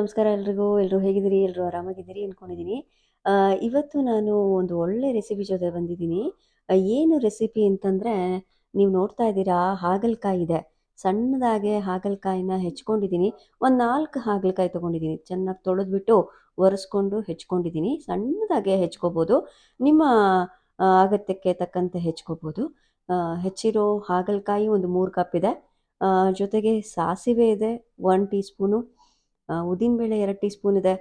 ನಮಸ್ಕಾರ ಎಲ್ರಿಗೂ. ಎಲ್ಲರೂ ಹೇಗಿದ್ದೀರಿ? ಎಲ್ಲರೂ ಆರಾಮಾಗಿದ್ದೀರಿ ಅಂದ್ಕೊಂಡಿದ್ದೀನಿ ಇವತ್ತು ನಾನು ಒಂದು ಒಳ್ಳೆ ರೆಸಿಪಿ ಜೊತೆ ಬಂದಿದ್ದೀನಿ. ಏನು ರೆಸಿಪಿ ಅಂತಂದರೆ ನೀವು ನೋಡ್ತಾ ಇದ್ದೀರಾ, ಹಾಗಲಕಾಯಿ ಇದೆ. ಸಣ್ಣದಾಗೆ ಹಾಗಲಕಾಯಿನ ಹೆಚ್ಕೊಂಡಿದ್ದೀನಿ. ಒಂದು ನಾಲ್ಕು ಹಾಗಲಕಾಯಿ ತೊಗೊಂಡಿದ್ದೀನಿ. ಚೆನ್ನಾಗಿ ತೊಳೆದ್ಬಿಟ್ಟು ಒರೆಸ್ಕೊಂಡು ಹೆಚ್ಕೊಂಡಿದ್ದೀನಿ. ಸಣ್ಣದಾಗೆ ಹೆಚ್ಕೋಬೋದು. ನಿಮ್ಮ ಅಗತ್ಯಕ್ಕೆ ತಕ್ಕಂತೆ ಹೆಚ್ಕೋಬೋದು. ಹೆಚ್ಚಿರೋ ಹಾಗಲಕಾಯಿ ಒಂದು ಮೂರು ಕಪ್ ಇದೆ. ಜೊತೆಗೆ ಸಾಸಿವೆ ಇದೆ ಒನ್ ಟೀ ಸ್ಪೂನು ಉದ್ದಿನಬೇಳೆ ಎರಡು ಟೀ ಸ್ಪೂನ್ ಇದೆ,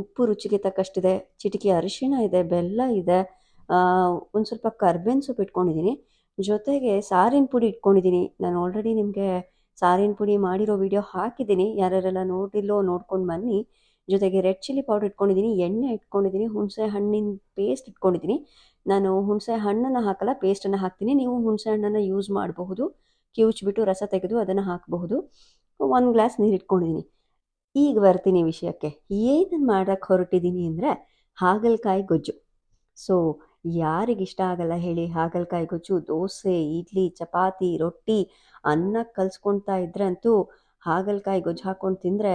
ಉಪ್ಪು ರುಚಿಗೆ ತಕ್ಕಷ್ಟಿದೆ, ಚಿಟಿಕೆ ಅರಿಶಿಣ ಇದೆ, ಬೆಲ್ಲ ಇದೆ ಒಂದು ಸ್ವಲ್ಪ ಕರ್ಬೇವಿನ ಸೊಪ್ಪು ಇಟ್ಕೊಂಡಿದ್ದೀನಿ. ಜೊತೆಗೆ ಸಾರಿನ ಪುಡಿ ಇಟ್ಕೊಂಡಿದ್ದೀನಿ. ನಾನು ಆಲ್ರೆಡಿ ನಿಮಗೆ ಸಾರಿನ ಪುಡಿ ಮಾಡಿರೋ ವಿಡಿಯೋ ಹಾಕಿದ್ದೀನಿ. ಯಾರ್ಯಾರೆಲ್ಲ ನೋಡಿಲ್ಲೋ ನೋಡ್ಕೊಂಡು ಬನ್ನಿ. ಜೊತೆಗೆ ರೆಡ್ ಚಿಲ್ಲಿ ಪೌಡರ್ ಇಟ್ಕೊಂಡಿದ್ದೀನಿ, ಎಣ್ಣೆ ಇಟ್ಕೊಂಡಿದ್ದೀನಿ, ಹುಣಸೆ ಹಣ್ಣಿನ ಪೇಸ್ಟ್ ಇಟ್ಕೊಂಡಿದ್ದೀನಿ. ನಾನು ಹುಣಸೆ ಹಣ್ಣನ್ನು ಹಾಕಲ್ಲ ಪೇಸ್ಟನ್ನು ಹಾಕ್ತೀನಿ. ನೀವು ಹುಣಸೆ ಹಣ್ಣನ್ನು ಯೂಸ್ ಮಾಡಬಹುದು. ಕಿವುಚ್ಬಿಟ್ಟು ರಸ ತೆಗೆದು ಅದನ್ನು ಹಾಕಬಹುದು. ಒಂದು ಗ್ಲಾಸ್ ನೀರು ಇಟ್ಕೊಂಡಿದ್ದೀನಿ. ಈಗ ಬರ್ತೀನಿ ವಿಷಯಕ್ಕೆ. ಏನನ್ನು ಮಾಡೋಕ್ಕೆ ಹೊರಟಿದ್ದೀನಿ ಅಂದರೆ ಹಾಗಲಕಾಯಿ ಗೊಜ್ಜು. ಸೊ ಯಾರಿಗಿಷ್ಟ ಆಗಲ್ಲ ಹೇಳಿ ಹಾಗಲಕಾಯಿ ಗೊಜ್ಜು, ದೋಸೆ, ಇಡ್ಲಿ, ಚಪಾತಿ, ರೊಟ್ಟಿ, ಅನ್ನ ಕಲ್ಸ್ಕೊಳ್ತಾ ಇದ್ರೆ ಅಂತೂ ಹಾಗಲಕಾಯಿ ಗೊಜ್ಜು ಹಾಕ್ಕೊಂಡು ತಿಂದರೆ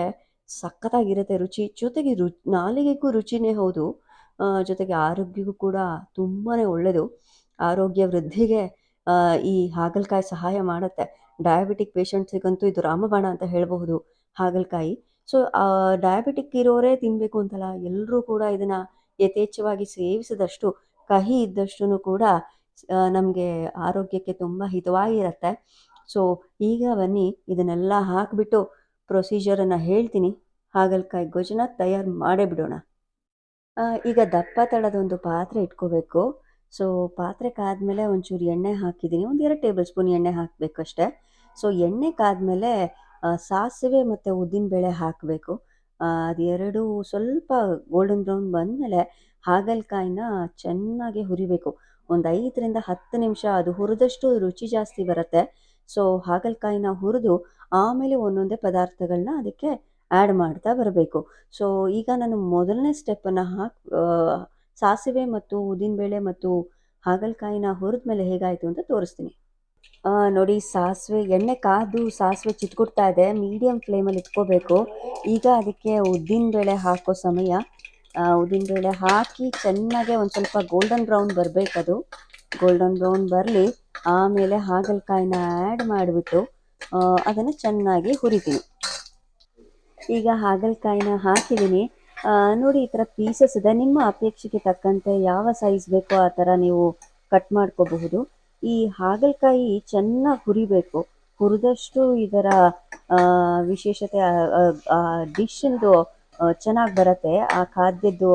ಸಖತ್ತಾಗಿರುತ್ತೆ ರುಚಿ. ಜೊತೆಗೆ ರು, ನಾಲಿಗೆಗೂ ರುಚಿನೇ ಹೌದು. ಜೊತೆಗೆ ಆರೋಗ್ಯಕ್ಕೂ ಕೂಡ ತುಂಬಾ ಒಳ್ಳೆಯದು ಆರೋಗ್ಯ ವೃದ್ಧಿಗೆ ಈ ಹಾಗಲಕಾಯಿ ಸಹಾಯ ಮಾಡುತ್ತೆ. ಡಯಾಬಿಟಿಕ್ ಪೇಷಂಟ್ಸಿಗಂತೂ ಇದು ರಾಮಬಾಣ ಅಂತ ಹೇಳಬಹುದು ಹಾಗಲಕಾಯಿ. ಸೊ ಡಯಾಬಿಟಿಕ್ ಇರೋರೇ ತಿನ್ನಬೇಕು ಅಂತಲ್ಲ ಎಲ್ಲರೂ ಕೂಡ ಇದನ್ನು ಯಥೇಚ್ಛವಾಗಿ ಸೇವಿಸಿದಷ್ಟು, ಕಹಿ ಇದ್ದಷ್ಟು ಕೂಡ ನಮಗೆ ಆರೋಗ್ಯಕ್ಕೆ ತುಂಬ ಹಿತವಾಗಿರುತ್ತೆ. ಸೊ, ಈಗ ಬನ್ನಿ, ಇದನ್ನೆಲ್ಲ ಹಾಕಿಬಿಟ್ಟು ಪ್ರೊಸೀಜರನ್ನು ಹೇಳ್ತೀನಿ. ಹಾಗಲಕಾಯಿ ಗೊಜ್ಜನ್ನ ತಯಾರು ಮಾಡೇ ಬಿಡೋಣ. ಈಗ ದಪ್ಪ ತಳದ ಒಂದು ಪಾತ್ರೆ ಇಟ್ಕೋಬೇಕು. ಸೊ, ಪಾತ್ರೆ ಕಾದ್ಮೇಲೆ ಒಂಚೂರು ಎಣ್ಣೆ ಹಾಕಿದ್ದೀನಿ. ಒಂದು ಎರಡು ಟೇಬಲ್ ಸ್ಪೂನ್ ಎಣ್ಣೆ ಹಾಕಬೇಕಷ್ಟೆ. ಸೊ, ಎಣ್ಣೆ ಕಾದ್ಮೇಲೆ ಸಾಸಿವೆ ಮತ್ತು ಉದ್ದಿನಬೇಳೆ ಹಾಕಬೇಕು. ಅದೆರಡು ಸ್ವಲ್ಪ ಗೋಲ್ಡನ್ ಬ್ರೌನ್ ಬಂದಮೇಲೆ ಹಾಗಲಕಾಯಿನ ಚೆನ್ನಾಗಿ ಹುರಿಬೇಕು. ಒಂದು ಐದರಿಂದ ಹತ್ತು ನಿಮಿಷ ಅದು ಹುರಿದಷ್ಟು ರುಚಿ ಜಾಸ್ತಿ ಬರುತ್ತೆ. ಸೊ ಹಾಗಲಕಾಯಿನ ಹುರಿದು ಆಮೇಲೆ ಒಂದೊಂದೇ ಪದಾರ್ಥಗಳನ್ನ ಅದಕ್ಕೆ ಆ್ಯಡ್ ಮಾಡ್ತಾ ಬರಬೇಕು. ಸೊ ಈಗ ನಾನು ಮೊದಲನೇ ಸ್ಟೆಪ್ಪನ್ನು ಹಾಕಿ ಸಾಸಿವೆ ಮತ್ತು ಉದ್ದಿನಬೇಳೆ ಮತ್ತು ಹಾಗಲಕಾಯಿನ ಹುರಿದ ಮೇಲೆ ಹೇಗಾಯಿತು ಅಂತ ತೋರಿಸ್ತೀನಿ. ನೋಡಿ, ಸಾಸಿವೆ, ಎಣ್ಣೆ ಕಾದು ಸಾಸಿವೆ ಚಿತ್ಕೊಡ್ತಾ ಇದೆ. ಮೀಡಿಯಮ್ ಫ್ಲೇಮಲ್ಲಿ ಇಟ್ಕೋಬೇಕು. ಈಗ ಅದಕ್ಕೆ ಉದ್ದಿನಬೇಳೆ ಹಾಕೋ ಸಮಯ. ಉದ್ದಿನ ಉದ್ದಿನಬೇಳೆ ಹಾಕಿ ಚೆನ್ನಾಗೆ ಒಂದು ಸ್ವಲ್ಪ ಗೋಲ್ಡನ್ ಬ್ರೌನ್ ಬರಬೇಕದು ಗೋಲ್ಡನ್ ಬ್ರೌನ್ ಬರಲಿ, ಆಮೇಲೆ ಹಾಗಲಕಾಯಿನ ಆ್ಯಡ್ ಮಾಡಿಬಿಟ್ಟು ಅದನ್ನು ಚೆನ್ನಾಗಿ ಹುರಿತೀನಿ. ಈಗ ಹಾಗಲಕಾಯಿನ ಹಾಕಿದ್ದೀನಿ ನೋಡಿ, ಈ ಥರ ಪೀಸಸ್ ಇದೆ. ನಿಮ್ಮ ಅಪೇಕ್ಷೆಗೆ ತಕ್ಕಂತೆ ಯಾವ ಸೈಜ್ ಬೇಕೋ ಆ ಥರ ನೀವು ಕಟ್ ಮಾಡ್ಕೋಬಹುದು. ಈ ಹಾಗಲಕಾಯಿ ಚೆನ್ನಾಗಿ ಹುರಿಬೇಕು. ಹುರಿದಷ್ಟು ಇದರ ವಿಶೇಷತೆ ಡಿಶ್ಶಿಂದು ಚೆನ್ನಾಗಿ ಬರುತ್ತೆ. ಆ ಖಾದ್ಯದ್ದು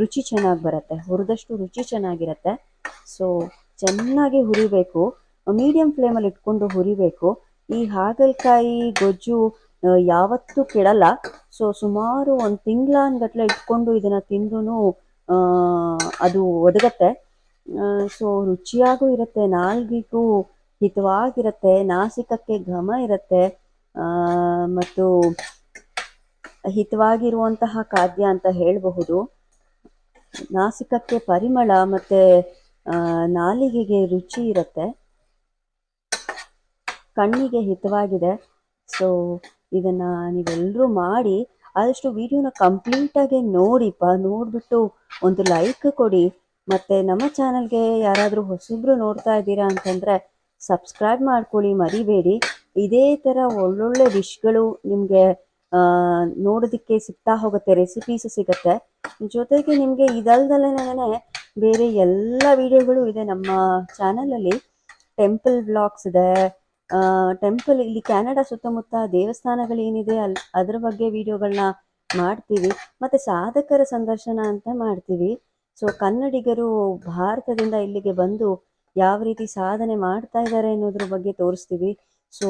ರುಚಿ ಚೆನ್ನಾಗಿ ಬರುತ್ತೆ. ಹುರಿದಷ್ಟು ರುಚಿ ಚೆನ್ನಾಗಿರುತ್ತೆ. ಸೊ ಚೆನ್ನಾಗಿ ಹುರಿಬೇಕು. ಮೀಡಿಯಂ ಫ್ಲೇಮಲ್ಲಿ ಇಟ್ಕೊಂಡು ಹುರಿಬೇಕು. ಈ ಹಾಗಲಕಾಯಿ ಗೊಜ್ಜು ಯಾವತ್ತೂ ಕೆಡಲ್ಲ. ಸೊ ಸುಮಾರು ಒಂದು ತಿಂಗಳಾನ್ಗಟ್ಲೆ ಇಟ್ಕೊಂಡು ಇದನ್ನು ತಿಂದು ಅದು ಒದಗತ್ತೆ. ಸೊ ರುಚಿಯಾಗೂ ಇರುತ್ತೆ, ನಾಲ್ಗಿಗೂ ಹಿತವಾಗಿರುತ್ತೆ, ನಾಸಿಕಕ್ಕೆ ಘಮ ಇರುತ್ತೆ ಮತ್ತು ಹಿತವಾಗಿರುವಂತಹ ಖಾದ್ಯ ಅಂತ ಹೇಳಬಹುದು. ನಾಸಿಕಕ್ಕೆ ಪರಿಮಳ ಮತ್ತು ನಾಲಿಗೆಗೆ ರುಚಿ ಇರುತ್ತೆ. ಕಣ್ಣಿಗೆ ಹಿತವಾಗಿದೆ. ಸೊ ಇದನ್ನು ನೀವೆಲ್ಲರೂ ಮಾಡಿ, ಆದಷ್ಟು ವಿಡಿಯೋನ ಕಂಪ್ಲೀಟಾಗಿ ನೋಡಿಪ್ಪ ನೋಡಿಬಿಟ್ಟು ಒಂದು ಲೈಕ್ ಕೊಡಿ. ಮತ್ತು ನಮ್ಮ ಚಾನಲ್ಗೆ ಯಾರಾದರೂ ಹೊಸಬ್ರು ನೋಡ್ತಾ ಇದ್ದೀರಾ ಅಂತಂದರೆ ಸಬ್ಸ್ಕ್ರೈಬ್ ಮಾಡ್ಕೊಳ್ಳಿ ಮರಿಬೇಡಿ. ಇದೇ ಥರ ಒಳ್ಳೊಳ್ಳೆ ಡಿಶ್ಗಳು ನಿಮಗೆ ನೋಡೋದಕ್ಕೆ ಸಿಗ್ತಾ ಹೋಗುತ್ತೆ ರೆಸಿಪೀಸ್ ಸಿಗುತ್ತೆ. ಜೊತೆಗೆ ನಿಮಗೆ ಇದಲ್ದಲ್ಲೇ ಬೇರೆ ಎಲ್ಲ ವಿಡಿಯೋಗಳು ಇದೆ ನಮ್ಮ ಚಾನಲಲ್ಲಿ. ಟೆಂಪಲ್ ಬ್ಲಾಗ್ಸ್ ಇದೆ ಟೆಂಪಲ್ ಇಲ್ಲಿ ಕ್ಯಾನಡಾ ಸುತ್ತಮುತ್ತ ದೇವಸ್ಥಾನಗಳೇನಿದೆ ಅಲ್ಲಿ ಅದ್ರ ಬಗ್ಗೆ ವಿಡಿಯೋಗಳನ್ನ ಮಾಡ್ತೀವಿ. ಮತ್ತು ಸಾಧಕರ ಸಂದರ್ಶನ ಅಂತ ಮಾಡ್ತೀವಿ. ಸೊ ಕನ್ನಡಿಗರು ಭಾರತದಿಂದ ಇಲ್ಲಿಗೆ ಬಂದು ಯಾವ ರೀತಿ ಸಾಧನೆ ಮಾಡ್ತಾ ಇದ್ದಾರೆ ಅನ್ನೋದ್ರ ಬಗ್ಗೆ ತೋರಿಸ್ತೀವಿ. ಸೊ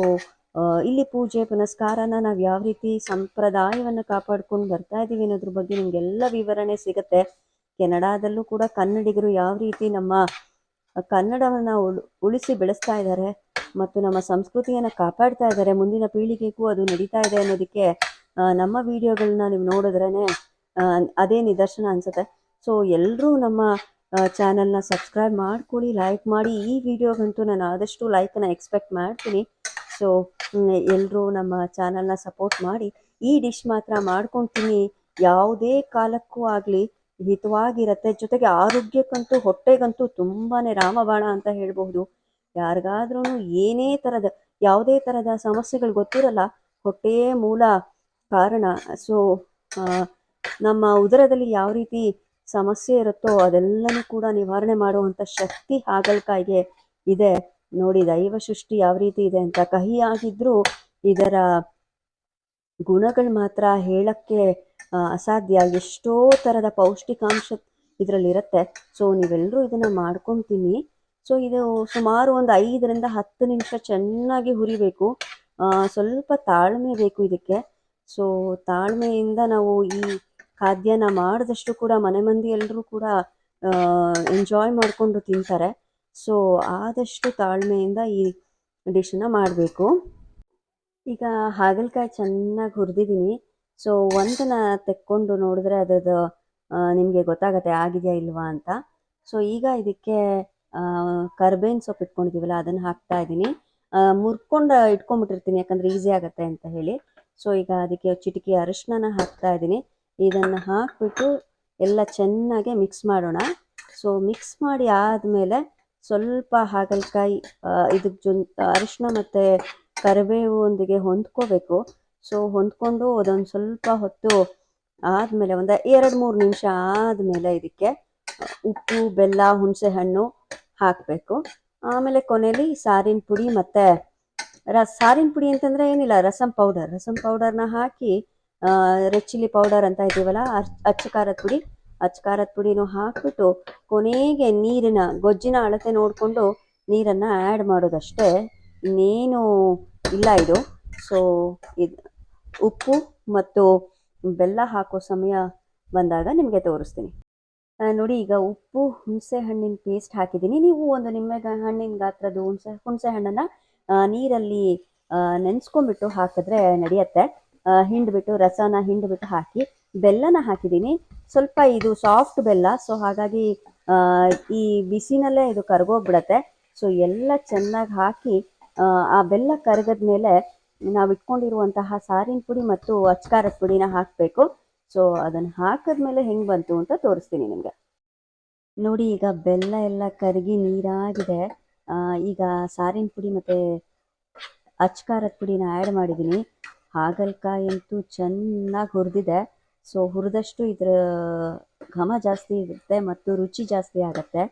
ಇಲ್ಲಿ ಪೂಜೆ, ಪುನಸ್ಕಾರನ ನಾವು ಯಾವ ರೀತಿ ಸಂಪ್ರದಾಯವನ್ನು ಕಾಪಾಡ್ಕೊಂಡು ಬರ್ತಾ ಇದ್ದೀವಿ ಅನ್ನೋದ್ರ ಬಗ್ಗೆ ನಿಮಗೆಲ್ಲ ವಿವರಣೆ ಸಿಗುತ್ತೆ. ಕೆನಡಾದಲ್ಲೂ ಕೂಡ ಕನ್ನಡಿಗರು ಯಾವ ರೀತಿ ನಮ್ಮ ಕನ್ನಡವನ್ನ ಉಳಿಸಿ ಬೆಳೆಸ್ತಾ ಇದ್ದಾರೆ ಮತ್ತು ನಮ್ಮ ಸಂಸ್ಕೃತಿಯನ್ನು ಕಾಪಾಡ್ತಾ ಇದ್ದಾರೆ, ಮುಂದಿನ ಪೀಳಿಗೆಗೂ ಅದು ನಡೀತಾ ಇದೆ ಅನ್ನೋದಕ್ಕೆ ನಮ್ಮ ವಿಡಿಯೋಗಳನ್ನ ನೀವು ನೋಡಿದ್ರೇ ಅದೇ ನಿದರ್ಶನ ಅನಿಸುತ್ತೆ. ಸೊ ಎಲ್ಲರೂ ನಮ್ಮ ಚಾನಲ್ನ ಸಬ್ಸ್ಕ್ರೈಬ್ ಮಾಡ್ಕೊಳ್ಳಿ ಲೈಕ್ ಮಾಡಿ. ಈ ವಿಡಿಯೋಗಂತೂ ನಾನು ಆದಷ್ಟು ಲೈಕನ್ನು ಎಕ್ಸ್ಪೆಕ್ಟ್ ಮಾಡ್ತೀನಿ. ಸೊ ಎಲ್ಲರೂ ನಮ್ಮ ಚಾನಲ್ನ ಸಪೋರ್ಟ್ ಮಾಡಿ. ಈ ಡಿಶ್ ಮಾತ್ರ ಮಾಡ್ಕೊತೀನಿ. ಯಾವುದೇ ಕಾಲಕ್ಕೂ ಆಗಲಿ, ಹಿತವಾಗಿರತ್ತೆ. ಜೊತೆಗೆ ಆರೋಗ್ಯಕ್ಕಂತೂ, ಹೊಟ್ಟೆಗಂತೂ ತುಂಬಾ ರಾಮಬಾಣ ಅಂತ ಹೇಳಬಹುದು. ಯಾರಿಗಾದ್ರೂ ಏನೇ ಥರದ ಯಾವುದೇ ಥರದ ಸಮಸ್ಯೆಗಳು ಗೊತ್ತಿರಲ್ಲ. ಹೊಟ್ಟೆಯೇ ಮೂಲ ಕಾರಣ. ಸೊ ನಮ್ಮ ಉದರದಲ್ಲಿ ಯಾವ ರೀತಿ ಸಮಸ್ಯೆ ಇರುತ್ತೋ ಅದೆಲ್ಲನೂ ಕೂಡ ನಿವಾರಣೆ ಮಾಡುವಂಥ ಶಕ್ತಿ ಹಾಗಲಕಾಯಿಗೆ ಇದೆ. ನೋಡಿ, ದೈವ ಸೃಷ್ಟಿ ಯಾವ ರೀತಿ ಇದೆ ಅಂತ. ಕಹಿಯಾಗಿದ್ರೂ ಇದರ ಗುಣಗಳು ಮಾತ್ರ ಹೇಳಕ್ಕೆ ಅಸಾಧ್ಯ. ಎಷ್ಟೋ ಥರದ ಪೌಷ್ಟಿಕಾಂಶ ಇದರಲ್ಲಿರುತ್ತೆ ಸೊ ನೀವೆಲ್ಲರೂ ಇದನ್ನು ಮಾಡ್ಕೊತೀನಿ. ಸೊ, ಇದು ಸುಮಾರು ಒಂದು ಐದರಿಂದ ಹತ್ತು ನಿಮಿಷ ಚೆನ್ನಾಗಿ ಹುರಿಬೇಕು. ಸ್ವಲ್ಪ ತಾಳ್ಮೆ ಬೇಕು ಇದಕ್ಕೆ. ಸೊ, ತಾಳ್ಮೆಯಿಂದ ನಾವು ಈ ಖಾದ್ಯನ ಮಾಡಿದಷ್ಟು ಕೂಡ ಮನೆ ಮಂದಿ ಎಲ್ಲರೂ ಕೂಡ ಎಂಜಾಯ್ ಮಾಡಿಕೊಂಡು ತಿಂತಾರೆ. ಸೊ ಆದಷ್ಟು ತಾಳ್ಮೆಯಿಂದ ಈ ಡಿಶನ್ನ ಮಾಡಬೇಕು. ಈಗ ಹಾಗಲಕಾಯಿ ಚೆನ್ನಾಗಿ ಹುರಿದಿದ್ದೀನಿ ಸೊ ಒಂದನ್ನ ತೆಕ್ಕೊಂಡು ನೋಡಿದ್ರೆ ಅದರದ್ದು ನಿಮಗೆ ಗೊತ್ತಾಗತ್ತೆ ಆಗಿದೆಯಾ ಇಲ್ವಾ ಅಂತ. ಸೊ ಈಗ ಇದಕ್ಕೆ ಕರ್ಬೇವಿನ ಸೊಪ್ಪು ಇಟ್ಕೊಂಡಿದ್ದೀವಲ್ಲ ಅದನ್ನು ಹಾಕ್ತಾ ಇದ್ದೀನಿ ಮುರ್ಕೊಂಡು ಇಟ್ಕೊಂಡ್ಬಿಟ್ಟಿರ್ತೀನಿ, ಯಾಕಂದರೆ ಈಸಿ ಆಗುತ್ತೆ ಅಂತ ಹೇಳಿ. ಸೊ ಈಗ ಅದಕ್ಕೆ ಚಿಟಿಕೆ ಅರಿಶಿನ ಹಾಕ್ತಾ ಇದ್ದೀನಿ ಇದನ್ನು ಹಾಕ್ಬಿಟ್ಟು ಎಲ್ಲ ಚೆನ್ನಾಗಿ ಮಿಕ್ಸ್ ಮಾಡೋಣ. ಸೊ ಮಿಕ್ಸ್ ಮಾಡಿ ಆದಮೇಲೆ ಸ್ವಲ್ಪ ಹಾಗಲಕಾಯಿ ಇದಕ್ಕೆ ಜೊನ್ ಅರಿಶಿನ ಮತ್ತು ಕರಿಬೇವು ಒಂದಿಗೆ ಹೊಂದ್ಕೋಬೇಕು. ಸೊ ಹೊಂದ್ಕೊಂಡು ಅದೊಂದು ಸ್ವಲ್ಪ ಹೊತ್ತು ಆದಮೇಲೆ ಒಂದು ಎರಡು ಮೂರು ನಿಮಿಷ ಆದಮೇಲೆ ಇದಕ್ಕೆ ಉಪ್ಪು, ಬೆಲ್ಲ, ಹುಣಸೆ ಹಣ್ಣು ಹಾಕಬೇಕು. ಆಮೇಲೆ ಕೊನೆಯಲ್ಲಿ ಸಾರಿನ ಪುಡಿ ಮತ್ತು ರ ಸಾರಿನ ಪುಡಿ ಅಂತಂದರೆ ಏನಿಲ್ಲ, ರಸಂ ಪೌಡರ್. ರಸಂ ಪೌಡರ್ನ ಹಾಕಿ ರೆಡ್ ಚಿಲ್ಲಿ ಪೌಡರ್ ಅಂತ ಇದ್ದೀವಲ್ಲ ಅಚ್ ಅಚ್ಚ ಖಾರದ ಪುಡಿ. ಅಚ್ಚ ಖಾರದ ಪುಡಿನೂ ಹಾಕ್ಬಿಟ್ಟು ಕೊನೆಗೆ ನೀರಿನ, ಗೊಜ್ಜಿನ ಅಳತೆ ನೋಡಿಕೊಂಡು ನೀರನ್ನು ಆ್ಯಡ್ ಮಾಡೋದಷ್ಟೇ. ಇನ್ನೇನು ಇಲ್ಲ ಇದು. ಸೊ ಇದು, ಉಪ್ಪು ಮತ್ತು ಬೆಲ್ಲ ಹಾಕೋ ಸಮಯ ಬಂದಾಗ ನಿಮಗೆ ತೋರಿಸ್ತೀನಿ. ನೋಡಿ ಈಗ ಉಪ್ಪು, ಹುಣಸೆ ಹಣ್ಣಿನ ಪೇಸ್ಟ್ ಹಾಕಿದ್ದೀನಿ. ನೀವು ಒಂದು ನಿಂಬೆ ಹಣ್ಣಿನ ಗಾತ್ರದ ಹುಣಸೆ ಹುಣಸೆ ಹಣ್ಣನ್ನು ನೀರಲ್ಲಿ ನೆನೆಸ್ಕೊಂಬಿಟ್ಟು ಹಾಕಿದ್ರೆ ನಡೆಯುತ್ತೆ. ಹಿಂಡ್ಬಿಟ್ಟು ರಸನ ಹಿಂಡ್ಬಿಟ್ಟು ಹಾಕಿ ಬೆಲ್ಲನ ಹಾಕಿದ್ದೀನಿ. ಸ್ವಲ್ಪ ಇದು ಸಾಫ್ಟ್ ಬೆಲ್ಲ ಸೊ ಹಾಗಾಗಿ ಈ ಬಿಸಿನಲ್ಲೇ ಇದು ಕರಗೋಗ್ಬಿಡತ್ತೆ. ಸೊ ಎಲ್ಲ ಚೆನ್ನಾಗಿ ಹಾಕಿ ಆ, ಬೆಲ್ಲ ಕರಗದ ಮೇಲೆ ನಾವು ಇಟ್ಕೊಂಡಿರುವಂತಹ ಸಾರಿನ ಪುಡಿ ಮತ್ತು ಅಚ್ಕಾರದ ಪುಡಿನ ಹಾಕಬೇಕು. ಸೊ ಅದನ್ನು ಹಾಕಿದ್ಮೇಲೆ ಹೆಂಗೆ ಬಂತು ಅಂತ ತೋರಿಸ್ತೀನಿ ನಿಮಗೆ. ನೋಡಿ ಈಗ ಬೆಲ್ಲ ಎಲ್ಲ ಕರಗಿ ನೀರಾಗಿದೆ. ಈಗ ಸಾರಿನ ಪುಡಿ ಮತ್ತು ಅಚ್ಕಾರದ ಪುಡಿನ ಆ್ಯಡ್ ಮಾಡಿದ್ದೀನಿ ಹಾಗಲಕಾಯಿ ಅಂತೂ ಚೆನ್ನಾಗಿ ಹುರಿದಿದೆ. ಸೊ ಹುರಿದಷ್ಟು ಇದರ, ಘಮ ಜಾಸ್ತಿ ಇರುತ್ತೆ ಮತ್ತು ರುಚಿ ಜಾಸ್ತಿ ಆಗುತ್ತೆ.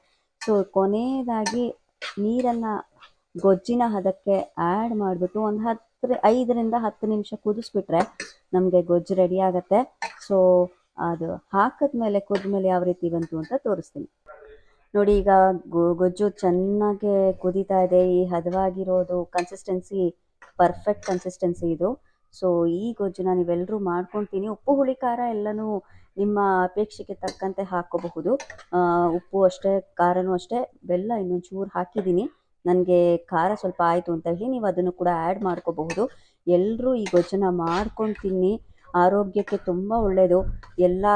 ಸೊ ಕೊನೆಯದಾಗಿ ನೀರನ್ನು ಗೊಜ್ಜಿನ ಹದಕ್ಕೆ ಆ್ಯಡ್ ಮಾಡಿಬಿಟ್ಟು ಒಂದು ಹತ್ತು, ಐದರಿಂದ ಹತ್ತು ನಿಮಿಷ ಕುದಿಸ್ಬಿಟ್ರೆ ನಮಗೆ ಗೊಜ್ಜು ರೆಡಿ ಆಗುತ್ತೆ. ಸೊ ಅದು ಹಾಕಿದ್ಮೇಲೆ ಕುದ್ಮೇಲೆ ಯಾವ ರೀತಿ ಬಂತು ಅಂತ ತೋರಿಸ್ತೀನಿ. ನೋಡಿ, ಈಗ ಗೊಜ್ಜು ಚೆನ್ನಾಗಿ ಕುದೀತಾ ಇದೆ. ಈ ಹದವಾಗಿರೋದು ಕನ್ಸಿಸ್ಟೆನ್ಸಿ ಪರ್ಫೆಕ್ಟ್ ಕನ್ಸಿಸ್ಟೆನ್ಸಿ ಇದು. ಸೊ ಈ ಗೊಜ್ಜನ್ನ ನೀವೆಲ್ಲರೂ ಮಾಡ್ಕೊತೀನಿ. ಉಪ್ಪು ಹುಳಿ ಖಾರ ಎಲ್ಲನೂ ನಿಮ್ಮ ಅಪೇಕ್ಷೆಗೆ ತಕ್ಕಂತೆ ಹಾಕೋಬಹುದು. ಆ, ಉಪ್ಪು ಅಷ್ಟೇ ಖಾರನೂ ಅಷ್ಟೇ ಬೆಲ್ಲ ಇನ್ನೊಂದು ಚೂರು ಹಾಕಿದ್ದೀನಿ. ನನಗೆ ಖಾರ ಸ್ವಲ್ಪ ಆಯಿತು ಅಂತ ಹೇಳಿ ನೀವು ಅದನ್ನು ಕೂಡ ಆ್ಯಡ್ ಮಾಡ್ಕೋಬಹುದು. ಎಲ್ಲರೂ ಈ ಗೊಜ್ಜನ್ನ ಮಾಡ್ಕೊಂಡು ತಿನ್ನಿ ಆರೋಗ್ಯಕ್ಕೆ ತುಂಬ ಒಳ್ಳೆಯದು ಎಲ್ಲ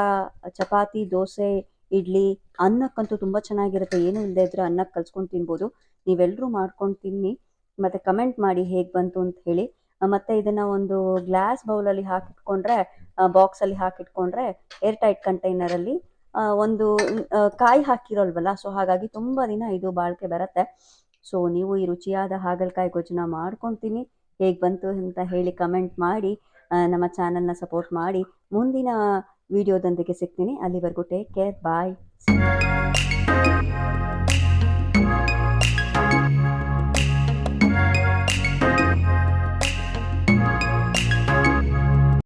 ಚಪಾತಿ ದೋಸೆ ಇಡ್ಲಿ ಅನ್ನಕ್ಕಂತೂ ತುಂಬ ಚೆನ್ನಾಗಿರುತ್ತೆ. ಏನೂ ಇಲ್ಲದೆ ಇದ್ದರೆ ಅನ್ನಕ್ಕೆ ಕಲ್ಸ್ಕೊಂಡು ತಿನ್ಬೋದು. ನೀವೆಲ್ಲರೂ ಮಾಡ್ಕೊಂಡು ತಿನ್ನಿ ಮತ್ತು ಕಮೆಂಟ್ ಮಾಡಿ ಹೇಗೆ ಬಂತು ಅಂತ ಹೇಳಿ. ಮತ್ತೆ ಇದನ್ನ ಒಂದು ಗ್ಲಾಸ್ ಬೌಲಲ್ಲಿ ಹಾಕಿಟ್ಕೊಂಡ್ರೆ ಬಾಕ್ಸಲ್ಲಿ ಹಾಕಿಟ್ಕೊಂಡ್ರೆ ಏರ್ ಟೈಟ್ ಕಂಟೈನರಲ್ಲಿ ಒಂದು ಕಾಯಿ ಹಾಕಿರೋಲ್ವಲ್ಲ ಸೊ ಹಾಗಾಗಿ ತುಂಬ ದಿನ ಇದು ಬಾಳಿಕೆ ಬರುತ್ತೆ. ಸೊ ನೀವು ಈ ರುಚಿಯಾದ ಹಾಗಲಕಾಯಿ ಗೊಜ್ಜನ ಮಾಡ್ಕೊತೀನಿ. ಹೇಗೆ ಬಂತು ಅಂತ ಹೇಳಿ ಕಮೆಂಟ್ ಮಾಡಿ ನಮ್ಮ ಚಾನಲ್ನ ಸಪೋರ್ಟ್ ಮಾಡಿ. ಮುಂದಿನ ವಿಡಿಯೋದೊಂದಿಗೆ ಸಿಗ್ತೀನಿ. ಅಲ್ಲಿವರೆಗೂ ಟೇಕ್ ಕೇರ್ ಬಾಯ್